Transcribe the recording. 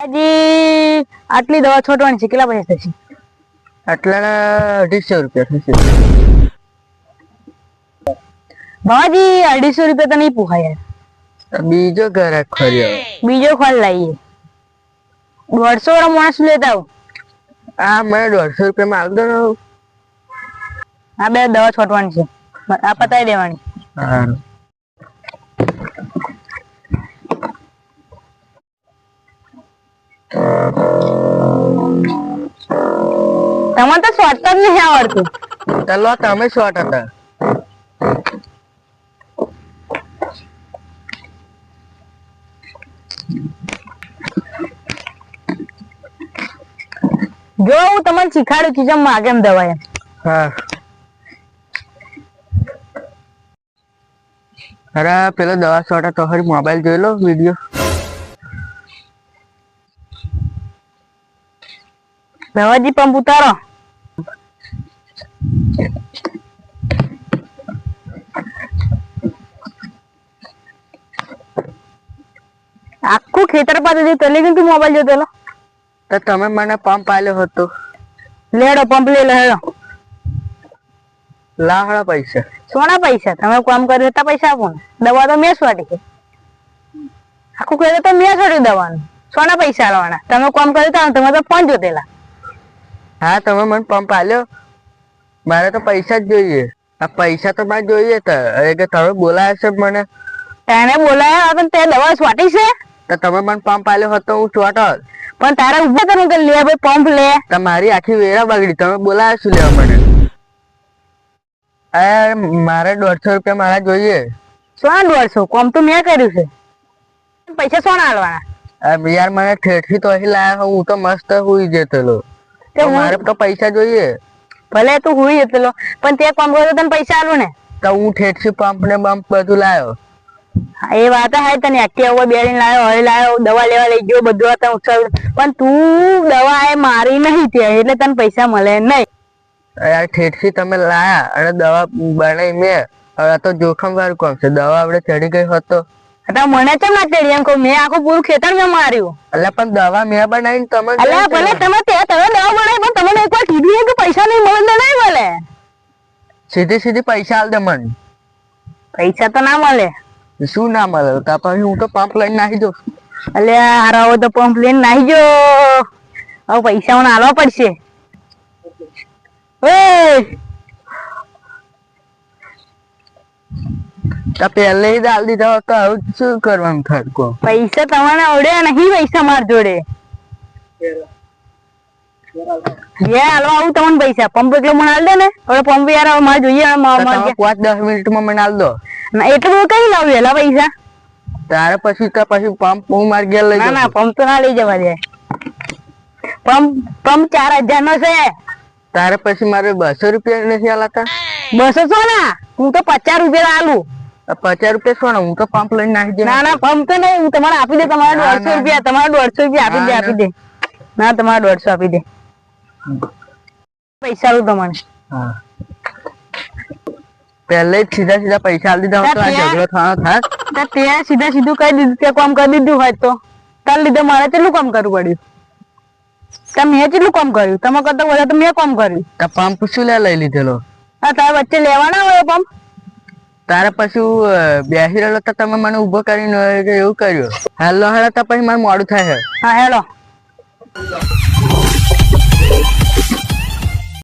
હજી આટલી દવા છોટવાની છે કેટલા પૈસા થશે? આટલા અઢીસો રૂપિયા થશે. બાબાજી અઢીસો રૂપિયા તો નહીં પુહાય બીજો ઘરે ખોલ્યો. બીજો ખોલ લાવીએ દોઢસો વાળા માણસ લેતા આવું. આ મને દોઢસો રૂપિયામાં આલ દો હા આ બે દવા છોટવાની છે. આ પતાવી દેવાની. હારું. તમને તો છોટતા જ નહીં આવડતું. ચાલો તમે શોર્ટ હતા. જો હું તમને શીખાડું છું જેમ માગે એમ દવા એમ હા. અરે પેલો દવા શોર્ટ તો હરી મોબાઈલ જોઈ લો વીડિયો દવાજી પંપ ઉતારો આખું ખેતર પાસે જઈ તલે તું મોબાઈલ જોતો લો તો તમે મને પંપ આલ્યો હતો. લેડો પંપ લઈ લેડો હેડો. લાહડા પૈસા. સોના પૈસા? તમે કામ કર્યું હતા પૈસા આપો ને. દવા તો મેં સ્વાટી આખું ખેતર તો મેં છોડ્યું દવાનું. સોના પૈસા આલવાના. તમે કામ કર્યું હતા તમે તો ફોન જોતેલા. હા તમે મને પંપ આલ્યો? મારે તો પૈસા જ જોઈએ. આ પૈસા તો મારે જોઈએ તો કે તમે બોલાયા છે મને? તેને બોલાયા પણ તે દવા સ્વાટી છે? તો તમે મને પંપ આલ્યો હતો હું ચોટ પણ તારે ઊભો તો કે લે ભાઈ પંપ લે. તો મારી આખી વેરા બગડી. તમે બોલાયા શું લેવા મને? અરે મારે દોઢસો રૂપિયા મારા જોઈએ. શું દોઢસો? કોમ તો મેં કર્યું છે. પૈસા સોના આલવાના? યાર મને ઠેઠી તો અહીં લાયા હું. તો મસ્ત હુઈ જતેલો હું- મારે તો પૈસા જોઈએ. ભલે તું હુઈ એટલો પણ તે કામ કરો તને પૈસા આલું ને. તો હું ઠેઠી પંપ ને બમ્પ બધું લાયો. એ વાત હે તને એક્ટિવા બેડીને લાયો હવે લાયો દવા લેવા લઈ ગયો બધું હતા ઉછળ. પણ તું દવા એ મારી નહીં તે એટલે તને પૈસા મળે નહીં. યાર ઠેઠી તમે લાયા અને દવા બનાવી મેં. હવે આ તો જોખમ વાળું કામ છે. દવા આપણે ચડી ગઈ હોત તો મને કેમ ના તેડી? એમ કહું મેં આખું પૂરું ખેતર મેં માર્યું. એટલે પણ દવા મેં બનાવીને તમે એટલે ભલે તમે તે તમે દવા મળે પણ તમને એકવાર કીધું કે પૈસા નહીં મળે તો નહીં મળે. સીધી સીધી પૈસા આલ દે મને. પૈસા તો ના મળે. શું ના મળે? તો પણ હું તો પંપ લઈને નાખી દઉં. એટલે હારાવો તો પંપ લઈને નાહી જો. હવે પૈસા મને આલવા પડશે. ઓય! તો દાલ દીધા હોત તો આવું શું કરવાનું થાય પૈસા તમારે આવડે નહીં પૈસા માર જોડે. જે હાલવા આવું તમને પૈસા. પંપ એટલો મને હાલ દે ને. હવે પંપ યાર હવે મારે જોઈએ પાંચ દસ મિનિટમાં મને દો. ના, એટલું બધું કઈ લાવ્યું એલા પૈસા? તારે પછી તો પછી પંપ હું માર ગયા લઈ ના ના પંપ તો ના લઈ જવા દે. પંપ પંપ ચાર હજાર નો છે. તારે પછી મારે બસો રૂપિયા નથી આલાતા? બસો સો ના? હું તો પચાસ રૂપિયા આલું. પચાસ રૂપિયા શું હું તો પંપ લઈને નાખી દે ના ના પંપ તો નહીં હું તમારે આપી દે તમારા દોઢસો રૂપિયા તમારા દોઢસો રૂપિયા આપી દે આપી દે. ના તમારા દોઢસો આપી દે. પૈસા લઉં તમારે પહેલે સીધા સીધા પૈસા આપી દીધા તો આ ઝઘડો થવાનો થાય ત્યાં સીધા સીધું કહી દીધું ત્યાં કામ કરી દીધું હોય તો. તાર લીધે મારે કેટલું કામ કરવું પડ્યું? તમે મેં કેટલું કામ કર્યું? તમે કરતા બધા તો મેં કામ કર્યું. પંપ શું લઈ લીધેલો? હા તારા વચ્ચે લેવાના હોય પંપ તારે પછી બેસી રહેલો તો તમે મને ઊભો કરીને, એવું કર્યું. હેલો હેલો, તો પછી મારે મોડું થાય હા, હેલો.